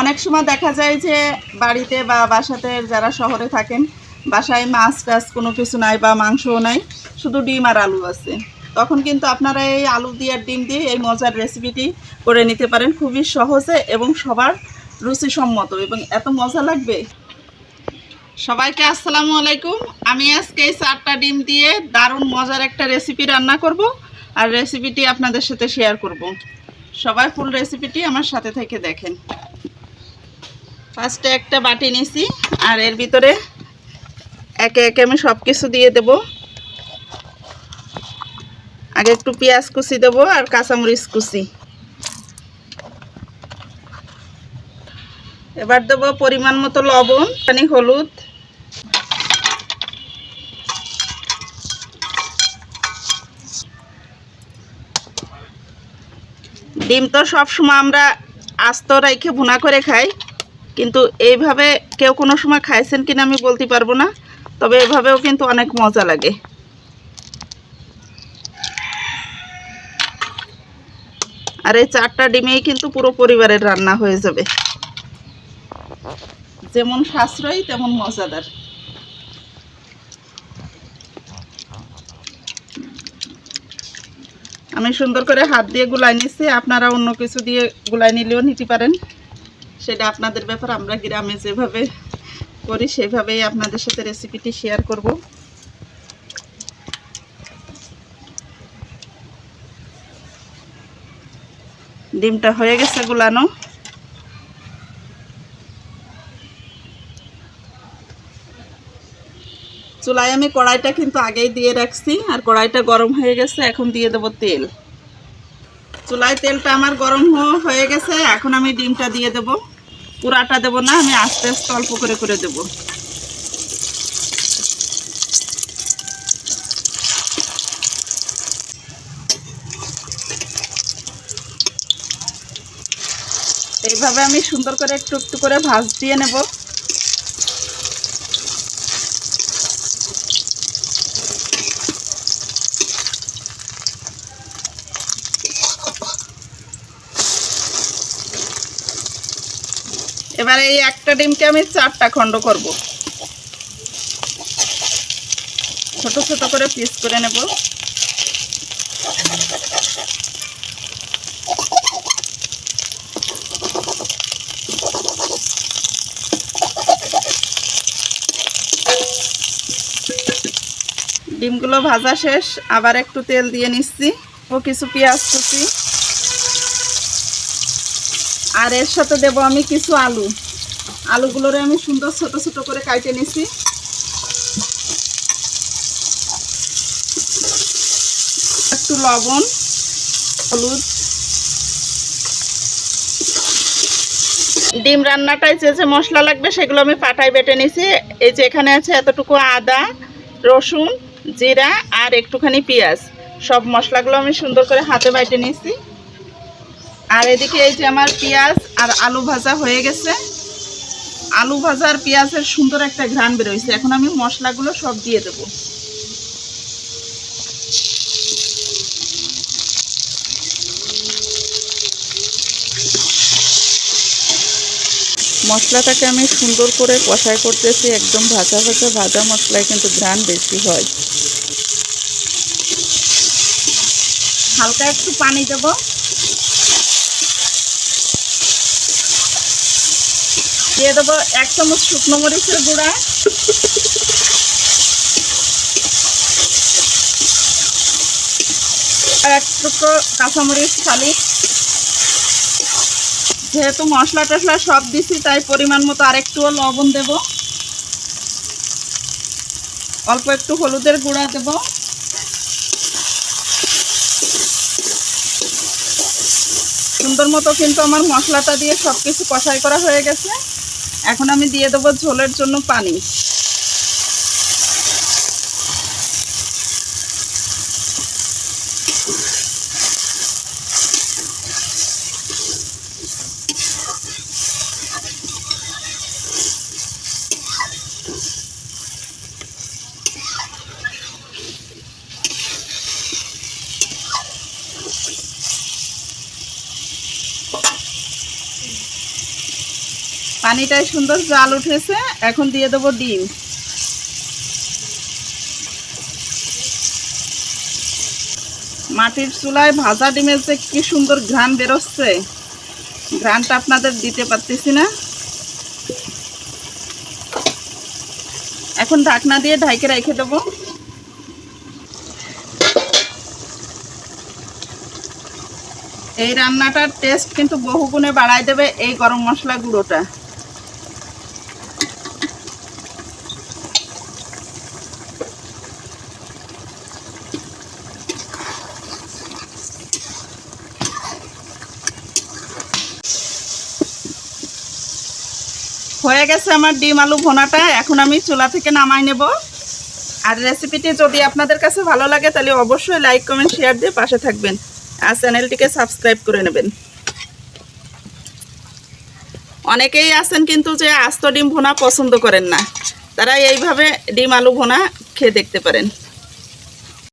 অনেক সময় দেখা যায় যে বাড়িতে বা বাসাতে যারা শহরে থাকেন, বাসায় মাছ টাছ কোনো কিছু নাই বা মাংসও নাই, শুধু ডিম আর আলু আছে। তখন কিন্তু আপনারা এই আলু দিয়ে ডিম দিয়ে এই মজার রেসিপিটি করে নিতে পারেন খুবই সহজে এবং সবার রুচিসম্মত এবং এত মজা লাগবে। সবাইকে আসসালামু আলাইকুম। আমি আজকে এই চারটা ডিম দিয়ে দারুণ মজার একটা রেসিপি রান্না করব আর রেসিপিটি আপনাদের সাথে শেয়ার করব। সবাই ফুল রেসিপিটি আমার সাথে থেকে দেখেন। ফার্স্টে একটা বাটি নিছি, আর এর ভিতরে একে একে আমি সব কিছু দিয়ে দেব। আগে একটু পেঁয়াজ কুচি দেবো আর কাঁচামরিচ কুচি। এবার দেবো পরিমাণ মতো লবণ, পানি, হলুদ। ডিম তো সবসময় আমরা আস্ত রেখে ভুনা করে খাই। কিন্তু এইভাবে কেউ কোনো সময় খাইছেন কিনা আমি বলতে পারব না, তবে এভাবেও কিন্তু অনেক মজা লাগে। আর এই চারটা ডিমেই কিন্তু পুরো পরিবারের রান্না হয়ে যাবে। যেমন সাশ্রয়ী, তেমন মজাদার। আমি সুন্দর করে হাত দিয়ে গুলাই নিচ্ছি, আপনারা অন্য কিছু দিয়ে গুলাই নিলেও নিতে পারেন। সেটা আপনাদের ব্যাপার, আমরা গ্রামে যেভাবে করি সেভাবেই আপনাদের সাথে রেসিপিটি শেয়ার করব। ডিমটা হয়ে গেছে গুলানো। চুলায় আমি কড়াইটা কিন্তু আগেই দিয়ে রাখছি, আর কড়াইটা গরম হয়ে গেছে, এখন দিয়ে দেবো তেল। চুলায় তেলটা আমার গরম হয়ে গেছে, এখন আমি ডিমটা দিয়ে দেব। পুরাটা দেব না, আমি আস্তে আস্তে অল্প করে করে দেব। এইভাবে আমি সুন্দর করে একটু একটু করে ভাজ দিয়ে নেব। এবার এই একটা ডিমকে আমি চারটা খণ্ড করব। ছোট ছোট করে পিস করে নেব। ডিমগুলো ভাজা শেষ, আবার একটু তেল দিয়ে নিচ্ছি। ও কিছু পেঁয়াজ কুচি। আর এর সাথে দেব আমি কিছু আলু। আলুগুলোরে আমি সুন্দর ছোট ছোট করে কাটে নিছি। একটু লবণ, হলুদ। ডিম রান্নাটায় যে যে মশলা লাগবে সেগুলো আমি পাটায় বেটে নিছি। এই যে এখানে আছে এতটুকু আদা, রসুন, জিরা আর একটুখানি পেঁয়াজ। সব মশলাগুলো আমি সুন্দর করে হাতে বাইটে নিছি। আর এদিকে এই যে আমার পেঁয়াজ আর আলু ভাজা হয়ে গেছে। আলু ভাজা আর পেঁয়াজের সুন্দর একটা ঘ্রাণ বেরোইছে। এখন আমি মশলাগুলো সব দিয়ে দেব। মশলাটাকে আমি সুন্দর করে কষাই করতেছি। একদম ভাজা ভাজা ভাজা মশলায় কিন্তু ঘ্রাণ বেশি হয়। হালকা একটু পানি দেবো। দিয়ে দেবো এক চামচ শুকনো মরিচের গুঁড়া। এক টুকরো কাঁচামরিচ খালি যেহেতু মশলা টশলা সব দিছি, তাই পরিমাণ মতো আরেকটুও লবণ দেব। অল্প একটু হলুদের গুঁড়া দেব। সুন্দর মতো কিন্তু আমার মশলাটা দিয়ে সব কিছু কষাই করা হয়ে গেছে। এখন আমি দিয়ে দেবো ঝোলের জন্য পানি। পানিটায় সুন্দর জাল উঠেছে। এখন দিয়ে দেবো ডিম। মাটির চুলায় ভাজা ডিমের যে কি সুন্দর ঘ্রাণ বেরোচ্ছে। ঘ্রাণটা আপনাদের দিতে পারতেছি না। এখন ঢাকনা দিয়ে ঢাইকে রেখে দেবো। এই রান্নাটার টেস্ট কিন্তু বহুগুণে বাড়ায় দেবে এই গরম মশলা গুঁড়োটা। হয়ে গেছে আমার ডিম আলু ভোনাটা। এখন আমি চুলা থেকে নামাই নেব। আর রেসিপিটি যদি আপনাদের কাছে ভালো লাগে, তাহলে অবশ্যই লাইক কমেন্ট শেয়ার দিয়ে পাশে থাকবেন। আর চ্যানেলটিকে সাবস্ক্রাইব করে নেবেন। অনেকেই আছেন কিন্তু যে আস্ত ডিম ভোনা পছন্দ করেন না। তারা এইভাবে ডিম আলু ভোনা খেয়ে দেখতে পারেন।